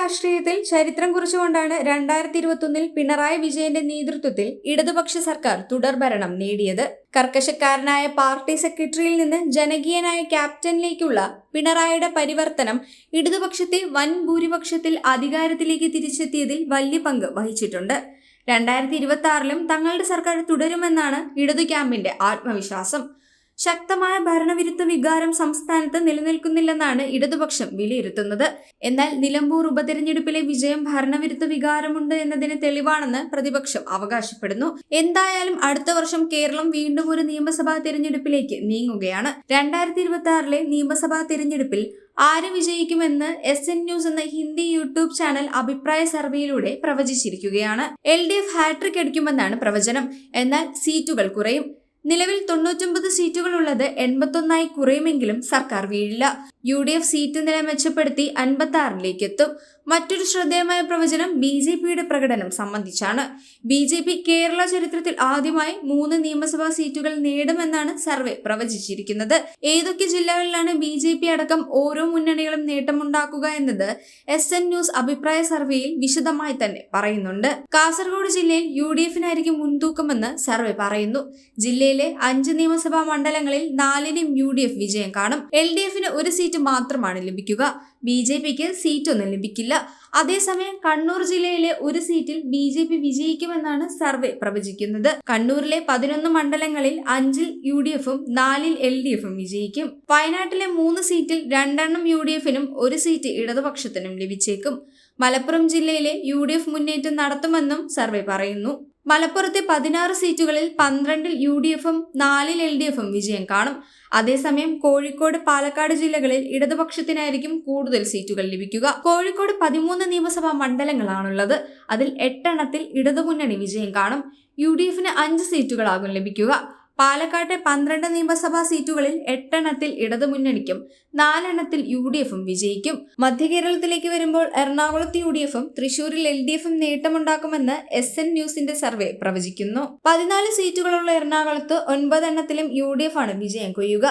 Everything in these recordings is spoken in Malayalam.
രാഷ്ട്രീയത്തിൽ ചരിത്രം കുറിച്ചുകൊണ്ടാണ് രണ്ടായിരത്തി ഇരുപത്തൊന്നിൽ പിണറായി വിജയന്റെ നേതൃത്വത്തിൽ ഇടതുപക്ഷ സർക്കാർ തുടർഭരണം നേടിയത്. കർക്കശക്കാരനായ പാർട്ടി സെക്രട്ടറിയിൽ നിന്ന് ജനകീയനായ ക്യാപ്റ്റനിലേക്കുള്ള പിണറായിയുടെ പരിവർത്തനം ഇടതുപക്ഷത്തെ വൻ ഭൂരിപക്ഷത്തിൽ അധികാരത്തിലേക്ക് തിരിച്ചെത്തിയതിൽ വലിയ പങ്ക് വഹിച്ചിട്ടുണ്ട്. രണ്ടായിരത്തി ഇരുപത്തി ആറിലും തങ്ങളുടെ സർക്കാർ തുടരുമെന്നാണ് ഇടതു ക്യാമ്പിന്റെ ആത്മവിശ്വാസം. ശക്തമായ ഭരണവിരുദ്ധ വികാരം സംസ്ഥാനത്ത് നിലനിൽക്കുന്നില്ലെന്നാണ് ഇടതുപക്ഷം വിലയിരുത്തുന്നത്. എന്നാൽ നിലമ്പൂർ ഉപതെരഞ്ഞെടുപ്പിലെ വിജയം ഭരണവിരുദ്ധ വികാരമുണ്ട് എന്നതിന് തെളിവാണെന്ന് പ്രതിപക്ഷം അവകാശപ്പെടുന്നു. എന്തായാലും അടുത്ത വർഷം കേരളം വീണ്ടും ഒരു നിയമസഭാ തിരഞ്ഞെടുപ്പിലേക്ക് നീങ്ങുകയാണ്. രണ്ടായിരത്തി ഇരുപത്തി ആറിലെ നിയമസഭാ തിരഞ്ഞെടുപ്പിൽ ആര് വിജയിക്കുമെന്ന് എസ് എൻ ന്യൂസ് എന്ന ഹിന്ദി യൂട്യൂബ് ചാനൽ അഭിപ്രായ സർവേയിലൂടെ പ്രവചിച്ചിരിക്കുകയാണ്. L D F hat trick അടിക്കുമെന്നാണ് പ്രവചനം. എന്നാൽ സീറ്റുകൾ കുറയും. നിലവിൽ തൊണ്ണൂറ്റൊമ്പത് സീറ്റുകളുള്ളത് എൺപത്തൊന്നായി കുറയുമെങ്കിലും സർക്കാർ വീഴില്ല. യു ഡി എഫ് സീറ്റ് നില മെച്ചപ്പെടുത്തി അൻപത്തി ആറിലേക്ക് എത്തും. മറ്റൊരു ശ്രദ്ധേയമായ പ്രവചനം ബി ജെ പിയുടെ പ്രകടനം സംബന്ധിച്ചാണ്. ബി ജെ പി കേരള ചരിത്രത്തിൽ ആദ്യമായി മൂന്ന് നിയമസഭാ സീറ്റുകൾ നേടുമെന്നാണ് സർവേ പ്രവചിച്ചിരിക്കുന്നത്. ഏതൊക്കെ ജില്ലകളിലാണ് ബി ജെ പി അടക്കം ഓരോ മുന്നണികളും നേട്ടമുണ്ടാക്കുക എന്നത് എസ് എൻ ന്യൂസ് അഭിപ്രായ സർവേയിൽ വിശദമായി തന്നെ പറയുന്നുണ്ട്. കാസർഗോഡ് ജില്ലയിൽ യു ഡി എഫിനായിരിക്കും മുൻതൂക്കമെന്ന് സർവേ പറയുന്നു. ജില്ലയിലെ അഞ്ച് നിയമസഭാ മണ്ഡലങ്ങളിൽ നാലിനും യു ഡി എഫ് വിജയം കാണും. എൽ ഡി എഫിന് ഒരു സീറ്റ് മാത്രമാണ് ലഭിക്കുക. ബി ജെ പിക്ക് സീറ്റൊന്നും ലഭിക്കില്ല. അതേസമയം കണ്ണൂർ ജില്ലയിലെ ഒരു സീറ്റിൽ ബി ജെ പി വിജയിക്കുമെന്നാണ് സർവേ പ്രവചിക്കുന്നത്. കണ്ണൂരിലെ പതിനൊന്ന് മണ്ഡലങ്ങളിൽ അഞ്ചിൽ യു ഡി എഫും നാലിൽ എൽ ഡി എഫും വിജയിക്കും. വയനാട്ടിലെ മൂന്ന് സീറ്റിൽ രണ്ടെണ്ണം യു ഡി എഫിനും ഒരു സീറ്റ് ഇടതുപക്ഷത്തിനും ലഭിച്ചേക്കും. മലപ്പുറം ജില്ലയിലെ യു ഡി എഫ് മുന്നേറ്റം നടത്തുമെന്നും സർവേ പറയുന്നു. മലപ്പുറത്തെ പതിനാറ് സീറ്റുകളിൽ പന്ത്രണ്ടിൽ യു ഡി എഫും നാലിൽ എൽ ഡി എഫും വിജയം കാണും. അതേസമയം കോഴിക്കോട് പാലക്കാട് ജില്ലകളിൽ ഇടതുപക്ഷത്തിനായിരിക്കും കൂടുതൽ സീറ്റുകൾ ലഭിക്കുക. കോഴിക്കോട് പതിമൂന്ന് നിയമസഭാ മണ്ഡലങ്ങളാണുള്ളത്. അതിൽ എട്ടെണ്ണത്തിൽ ഇടതുമുന്നണി വിജയം കാണും. യു ഡി എഫിന് അഞ്ച് സീറ്റുകളാകും ലഭിക്കുക. പാലക്കാട്ടെ പന്ത്രണ്ട് നിയമസഭാ സീറ്റുകളിൽ എട്ടെണ്ണത്തിൽ ഇടതുമുന്നണിക്കും നാലെണ്ണത്തിൽ യു ഡി എഫും വിജയിക്കും. മധ്യകേരളത്തിലേക്ക് വരുമ്പോൾ എറണാകുളത്ത് യു ഡി എഫും തൃശൂരിൽ എൽ ഡി എഫും നേട്ടമുണ്ടാക്കുമെന്ന് എസ് എൻ ന്യൂസിന്റെ സർവേ പ്രവചിക്കുന്നു. പതിനാല് സീറ്റുകളുള്ള എറണാകുളത്ത് ഒൻപതെണ്ണത്തിലും യു ഡി എഫ് ആണ് വിജയം കൊയ്യുക.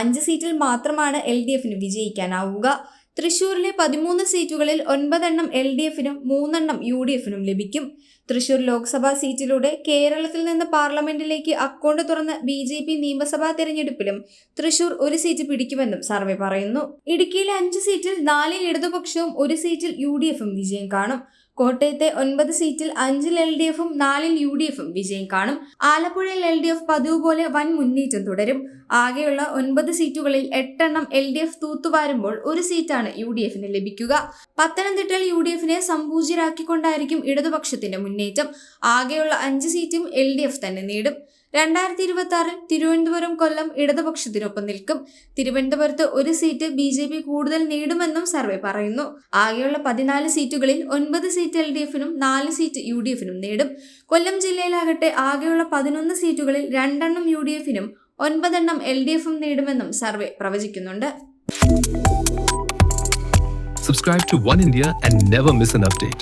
അഞ്ച് സീറ്റിൽ മാത്രമാണ് എൽ ഡി എഫിന് വിജയിക്കാനാവുക. തൃശൂരിലെ പതിമൂന്ന് സീറ്റുകളിൽ ഒൻപതെണ്ണം എൽ ഡി എഫിനും മൂന്നെണ്ണം യു ഡി എഫിനും ലഭിക്കും. തൃശൂർ ലോക്സഭാ സീറ്റിലൂടെ കേരളത്തിൽ നിന്ന് പാർലമെന്റിലേക്ക് അക്കൗണ്ട് തുറന്ന് ബി ജെ പി നിയമസഭാ തെരഞ്ഞെടുപ്പിലും തൃശൂർ ഒരു സീറ്റ് പിടിക്കുമെന്നും സർവേ പറയുന്നു. ഇടുക്കിയിലെ അഞ്ച് സീറ്റിൽ നാലിൽ ഇടതുപക്ഷവും ഒരു സീറ്റിൽ യു ഡി എഫും വിജയം കാണും. കോട്ടയത്തെ ഒൻപത് സീറ്റിൽ അഞ്ചിൽ എൽ ഡി എഫും നാലിൽ യു ഡി എഫും വിജയം കാണും. ആലപ്പുഴയിൽ എൽ ഡി എഫ് പതിവ് പോലെ വൻ മുന്നേറ്റം തുടരും. ആകെയുള്ള ഒൻപത് സീറ്റുകളിൽ എട്ടെണ്ണം എൽ ഡി എഫ് തൂത്തുവാരുമ്പോൾ ഒരു സീറ്റാണ് യു ഡി എഫിന് ലഭിക്കുക. പത്തനംതിട്ടയിൽ യു ഡി എഫിനെ സമ്പൂജ്യരാക്കിക്കൊണ്ടായിരിക്കും ഇടതുപക്ഷത്തിന്റെ മുന്നേറ്റം. ആകെയുള്ള അഞ്ച് സീറ്റും എൽ ഡി എഫ് തന്നെ നേടും. രണ്ടായിരത്തി ഇരുപത്തി ആറിൽ തിരുവനന്തപുരം കൊല്ലം ഇടതുപക്ഷത്തിനൊപ്പം നിൽക്കും. തിരുവനന്തപുരത്ത് ഒരു സീറ്റ് ബി ജെ പി കൂടുതൽ നേടുമെന്നും സർവേ പറയുന്നു. ആകെയുള്ള പതിനാല് സീറ്റുകളിൽ ഒൻപത് സീറ്റ് എൽ ഡി എഫിനും നാല് സീറ്റ് യു ഡി എഫിനും നേടും. കൊല്ലം ജില്ലയിലാകട്ടെ ആകെയുള്ള പതിനൊന്ന് സീറ്റുകളിൽ രണ്ടെണ്ണം യു ഡി എഫിനും ഒൻപതെണ്ണം എൽ ഡി എഫും നേടുമെന്നും സർവേ പ്രവചിക്കുന്നുണ്ട്. Subscribe to One India and never miss an update.